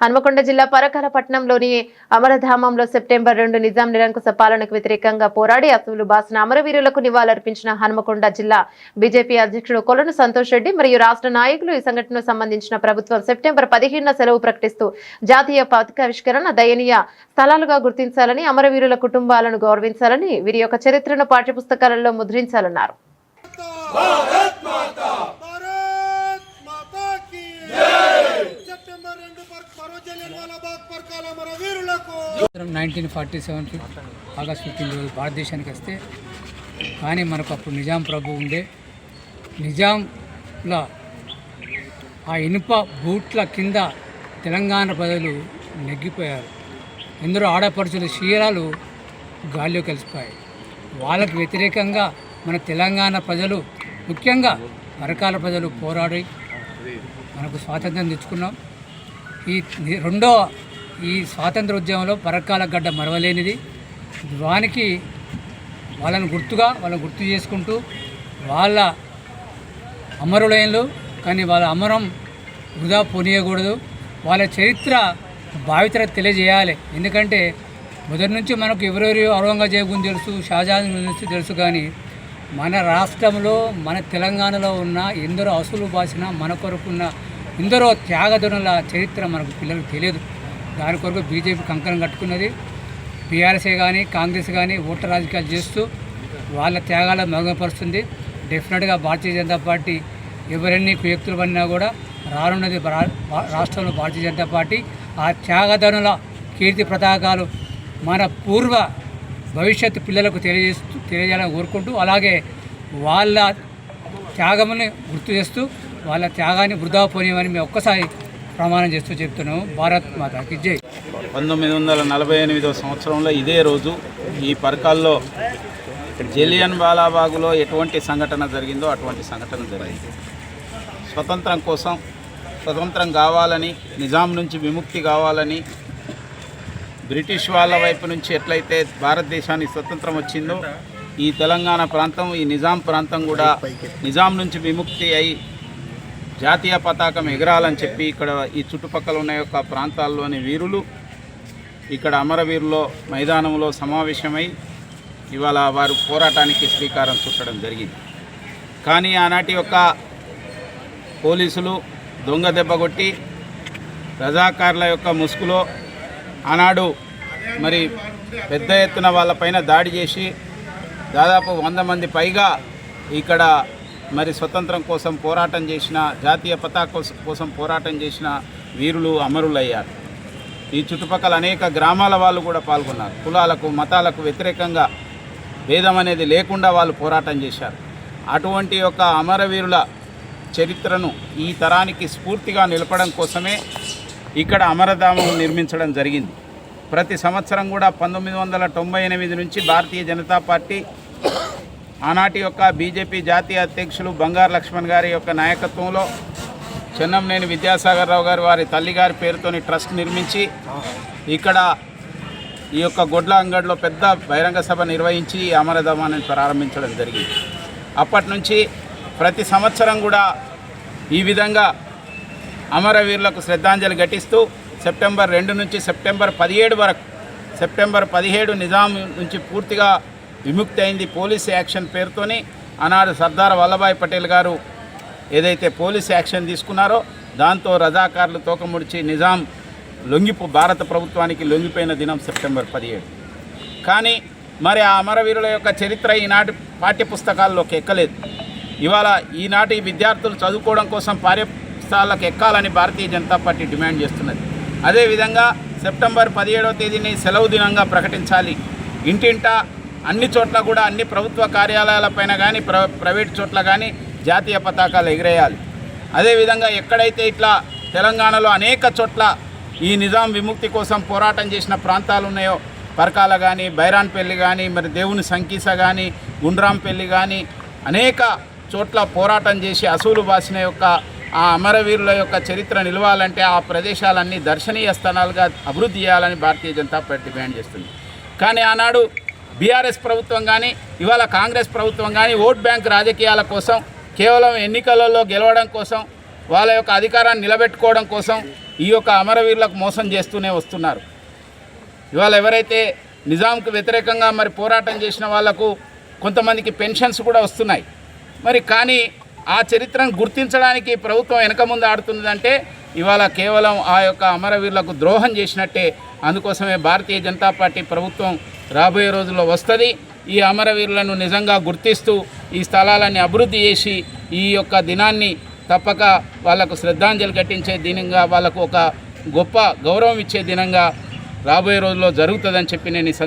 హన్మకొండ జిల్లా పరకాల పట్టణంలోని అమరధామంలో సెప్టెంబర్ రెండు నిజాం నిరంకుశ పాలనకు వ్యతిరేకంగా పోరాడి అసలు బాసిన అమరవీరులకు నివాళులర్పించిన హన్మకొండ జిల్లా బీజేపీ అధ్యక్షుడు కొలను సంతోష్ రెడ్డి మరియు రాష్ట్ర నాయకులు ఈ సంఘటనకు సంబంధించిన ప్రభుత్వం సెప్టెంబర్ పదిహేనున సెలవు ప్రకటిస్తూ జాతీయ పతాకావిష్కరణ దయనీయ స్థలాలుగా గుర్తించాలని అమరవీరుల కుటుంబాలను గౌరవించాలని వీరి యొక్క చరిత్రను పాఠ్యపుస్తకాలలో ముద్రించాలన్నారు. Nineteen forty seven August fifteen రోజు భారతదేశానికి వస్తే కానీ మనకు అప్పుడు నిజాం ప్రభు ఉండే. నిజాంల ఆ ఇనుప బూట్ల కింద తెలంగాణ ప్రజలు నెగ్గిపోయారు. ఎందరో ఆడపడుచుల శీరాలు గాల్లో కలిసిపోయాయి. వాళ్ళకి వ్యతిరేకంగా మన తెలంగాణ ప్రజలు ముఖ్యంగా పరకాల ప్రజలు పోరాడి మనకు స్వాతంత్రం తెచ్చుకున్నాం. ఈ రెండో ఈ స్వాతంత్ర ఉద్యమంలో పరకాల గడ్డ మరవలేనిది. వానికి వాళ్ళని గుర్తుగా వాళ్ళని గుర్తు చేసుకుంటూ వాళ్ళ అమరులైనలు కానీ వాళ్ళ అమరం వృధా పోనీయకూడదు. వాళ్ళ చరిత్ర భావితర తెలియజేయాలి. ఎందుకంటే మొదటి నుంచి మనకు ఎవరెవరు ఔరంగజేబు గురించి తెలుసు షాజహాన్ గురించి తెలుసు కానీ మన రాష్ట్రంలో మన తెలంగాణలో ఉన్న ఎందరో అసులు భాషన మన కొరకున్న ఎందరో త్యాగధనుల చరిత్ర మనకు పిల్లలకు తెలియదు. దాని కొరకు బీజేపీ కంకణం కట్టుకున్నది. బీఆర్ఎస్ఏ కానీ కాంగ్రెస్ కానీ ఓట్ల రాజకీయాలు చేస్తూ వాళ్ళ త్యాగాలను మెరుగుపరుస్తుంది డెఫినెట్గా భారతీయ జనతా పార్టీ ఎవరెన్ని వ్యక్తులు పడినా కూడా రానున్నది రాష్ట్రంలో భారతీయ జనతా పార్టీ ఆ త్యాగధనుల కీర్తి పతాకాలు మన పూర్వ భవిష్యత్తు పిల్లలకు తెలియజేస్తూ తెలియజేయాలని కోరుకుంటూ అలాగే వాళ్ళ త్యాగముని గుర్తు చేస్తూ వాళ్ళ త్యాగాన్ని వృధా పోనీయమని మేము ఒక్కసారి ప్రమాణం చేస్తూ చెప్తున్నాము భారత్ మాతాకి జై. పంతొమ్మిది వందల నలభై ఎనిమిదో సంవత్సరంలో ఇదే రోజు ఈ పరకాల్లో జలియన్ బాలాబాగులో ఎటువంటి సంఘటన జరిగిందో అటువంటి సంఘటన జరిగింది. స్వతంత్రం కోసం స్వతంత్రం కావాలని నిజాం నుంచి విముక్తి కావాలని బ్రిటిష్ వాళ్ళ వైపు నుంచి ఎట్లయితే భారతదేశానికి స్వతంత్రం వచ్చిందో ఈ తెలంగాణ ప్రాంతం ఈ నిజాం ప్రాంతం కూడా నిజాం నుంచి విముక్తి అయి జాతీయ పతాకం ఎగరాలని చెప్పి ఇక్కడ ఈ చుట్టుపక్కల ఉన్న యొక్క ప్రాంతాల్లోని వీరులు ఇక్కడ అమరవీరులో మైదానంలో సమావేశమై ఇవాళ వారు పోరాటానికి శ్రీకారం చుట్టడం జరిగింది. కానీ ఆనాటి యొక్క పోలీసులు దొంగ దెబ్బ కొట్టి రజాకారుల యొక్క ముసుగులో ఆనాడు మరి పెద్ద ఎత్తున వాళ్ళపైన దాడి చేసి దాదాపు వంద మంది పైగా ఇక్కడ మరి స్వతంత్రం కోసం పోరాటం చేసిన జాతీయ పతాక కోసం పోరాటం చేసిన వీరులు అమరులయ్యారు. ఈ చుట్టుపక్కల అనేక గ్రామాల వాళ్ళు కూడా పాల్గొన్నారు. కులాలకు మతాలకు వ్యతిరేకంగా భేదం అనేది లేకుండా వాళ్ళు పోరాటం చేశారు. అటువంటి యొక్క అమరవీరుల చరిత్రను ఈ తరానికి స్ఫూర్తిగా నిలపడం కోసమే ఇక్కడ అమరధామం నిర్మించడం జరిగింది. ప్రతి సంవత్సరం కూడా పంతొమ్మిది వందల తొంభై ఎనిమిది నుంచి భారతీయ జనతా పార్టీ ఆనాటి యొక్క బీజేపీ జాతీయ అధ్యక్షులు బంగారు లక్ష్మణ్ గారి యొక్క నాయకత్వంలో చెన్నంనేని విద్యాసాగర్ రావు గారు వారి తల్లిగారి పేరుతోని ట్రస్ట్ నిర్మించి ఇక్కడ ఈ యొక్క గొడ్ల అంగడిలో పెద్ద బహిరంగ సభ నిర్వహించి అమరధమాన్ని ప్రారంభించడం జరిగింది. అప్పటి నుంచి ప్రతి సంవత్సరం కూడా ఈ విధంగా అమరవీరులకు శ్రద్ధాంజలి ఘటిస్తూ సెప్టెంబర్ రెండు నుంచి సెప్టెంబర్ పదిహేడు వరకు సెప్టెంబర్ పదిహేడు నిజాం నుంచి పూర్తిగా విముక్తి అయింది పోలీస్ యాక్షన్ పేరుతోని ఆనాడు సర్దార్ వల్లభాయ్ పటేల్ గారు ఏదైతే పోలీస్ యాక్షన్ తీసుకున్నారో దాంతో రజాకారులు తోకముడిచి నిజాం లొంగిపో భారత ప్రభుత్వానికి లొంగిపోయిన దినం సెప్టెంబర్ పదిహేడు. కానీ మరి ఆ అమరవీరుల యొక్క చరిత్ర ఈనాటి పాఠ్యపుస్తకాల్లోకి ఎక్కలేదు ఇవాళ ఈనాటి విద్యార్థులు చదువుకోవడం కోసం పాఠ్యపుస్తకాలకు ఎక్కాలని భారతీయ జనతా పార్టీ డిమాండ్ చేస్తున్నది. అదేవిధంగా సెప్టెంబర్ పదిహేడవ తేదీని సెలవు దినంగా ప్రకటించాలి. ఇంటింటా అన్ని చోట్ల కూడా అన్ని ప్రభుత్వ కార్యాలయాలపైన కానీ ప్ర ప్రైవేట్ చోట్ల కానీ జాతీయ పతాకాలు ఎగిరేయాలి. అదేవిధంగా ఎక్కడైతే ఇట్లా తెలంగాణలో అనేక చోట్ల ఈ నిజాం విముక్తి కోసం పోరాటం చేసిన ప్రాంతాలు ఉన్నాయో పరకాల కానీ బైరాన్పల్లి కానీ మరి దేవుని సంకీస కానీ గుండ్రాంపల్లి కానీ అనేక చోట్ల పోరాటం చేసి అసూలు బాసిన యొక్క ఆ అమరవీరుల యొక్క చరిత్ర నిలవాలంటే ఆ ప్రదేశాలన్నీ దర్శనీయ స్థానాలుగా అభివృద్ధి చేయాలని భారతీయ జనతా పార్టీ డిమాండ్ చేస్తుంది. కానీ ఆనాడు బీఆర్ఎస్ ప్రభుత్వం కానీ ఇవాళ కాంగ్రెస్ ప్రభుత్వం కానీ ఓట్ బ్యాంక్ రాజకీయాల కోసం కేవలం ఎన్నికలలో గెలవడం కోసం వాళ్ళ యొక్క అధికారాన్ని నిలబెట్టుకోవడం కోసం ఈ యొక్క అమరవీరులకు మోసం చేస్తూనే వస్తున్నారు. ఇవాళ ఎవరైతే నిజాంకు వ్యతిరేకంగా మరి పోరాటం చేసిన వాళ్ళకు కొంతమందికి పెన్షన్స్ కూడా వస్తున్నాయి. మరి కానీ ఆ చరిత్రను గుర్తించడానికి ప్రభుత్వం వెనక ముందు ఆడుతున్నదంటే ఇవాళ కేవలం ఆ యొక్క అమరవీరులకు ద్రోహం చేసినట్టే అందుకోసమే భారతీయ జనతా పార్టీ ప్రభుత్వం రాబోయే రోజుల్లో వస్తుంది. ఈ అమరవీరులను నిజంగా గుర్తిస్తూ ఈ స్థలాలన్నీ అభివృద్ధి చేసి ఈ యొక్క దినాన్ని తప్పక వాళ్ళకు శ్రద్ధాంజలి ఘటించే దినంగా వాళ్ళకు ఒక గొప్ప గౌరవం ఇచ్చే దినంగా రాబోయే రోజుల్లో జరుగుతుందని చెప్పి నేను